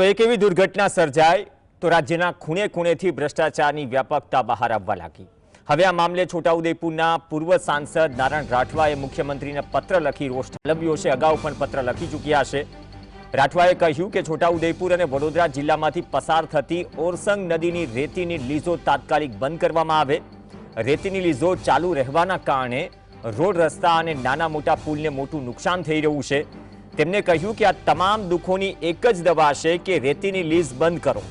તો એક એવી દુર્ઘટના સર્જાય તો રાજ્યના ખૂણે ખૂણેથી ભ્રષ્ટાચારની વ્યાપકતા બહાર આવવા લાગી. હવે આ મામલે છોટાઉદેપુરના પૂર્વ સાંસદ નારાયણ રાઠવાએ મુખ્યમંત્રીને પત્ર લખી રોષ ઠાલવ્યો છે. અગાઉ પણ પત્ર લખી ચૂક્યા છે. રાઠવાએ કહ્યું કે છોટાઉદેપુર અને વડોદરા જિલ્લામાંથી પસાર થતી ઓરસંગ નદીની રેતીની લીઝો તાત્કાલિક બંધ કરવામાં આવે. રેતીની લીઝો ચાલુ રહેવાના કારણે રોડ રસ્તા અને નાના મોટા પુલને મોટું નુકસાન થઈ રહ્યું છે. તેમણે કહ્યું કે આ તમામ દુઃખોની એક જ દવા છે કે રેતીની લીઝ બંધ કરો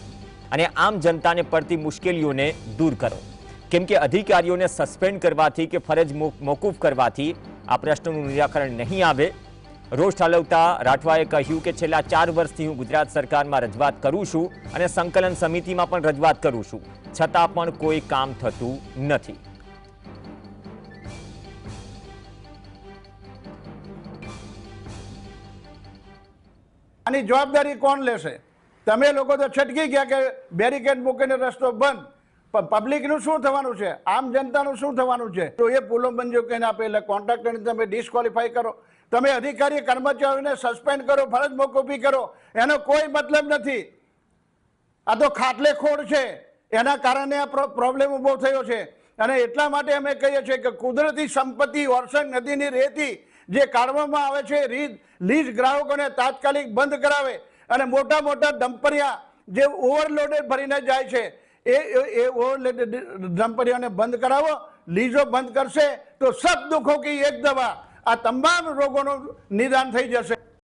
અને આમ જનતાને પડતી મુશ્કેલીઓને દૂર કરો. કેમ કે અધિકારીઓને સસ્પેન્ડ કરવાથી કે ફરજ મોકૂફ કરવાથી આ પ્રશ્નનું નિરાકરણ નહીં આવે. રોષ ઠાલવતા રાઠવાએ કહ્યું કે છેલ્લા ચાર વર્ષથી હું ગુજરાત સરકારમાં રજૂઆત કરું છું અને સંકલન સમિતિમાં પણ રજૂઆત કરું છું. છતાં પણ કોઈ કામ થતું નથી. આની જવાબદારી કોણ લેશે? તમે લોકો તો છટકી ગયા કે બેરિકેડ મૂકીને રસ્તો બંધ. પણ પબ્લિકનું શું થવાનું છે? આમ જનતાનું શું થવાનું છે? તો એ પુલો મંજૂર કરીને આપે એટલે કોન્ટ્રાક્ટરને તમે ડિસ્કવોલિફાઈ કરો. તમે અધિકારી કર્મચારીઓને સસ્પેન્ડ કરો, ફરજ મોકૂફી કરો. એનો કોઈ મતલબ નથી. આ તો ખાટલેખોડ છે. એના કારણે આ પ્રો- પ્રોબ્લેમ ઊભો થયો છે. અને એટલા માટે અમે કહીએ છીએ કે કુદરતી સંપત્તિ ઓરસંગ નદીની રેતી જે કાઢવામાં આવે છે લીઝ ગ્રાહકોને તાત્કાલિક બંધ કરાવે અને મોટા મોટા ડમ્પરિયા જે ઓવરલોડેડ ભરીને જાય છે, એ- એ ઓવરલોડેડ ડમ્પરિયાને બંધ કરાવો, લીઝો બંધ કરશે તો સબ દુઃખો કી એક દવા આ તમામ રોગોનું નિદાન થઈ જશે.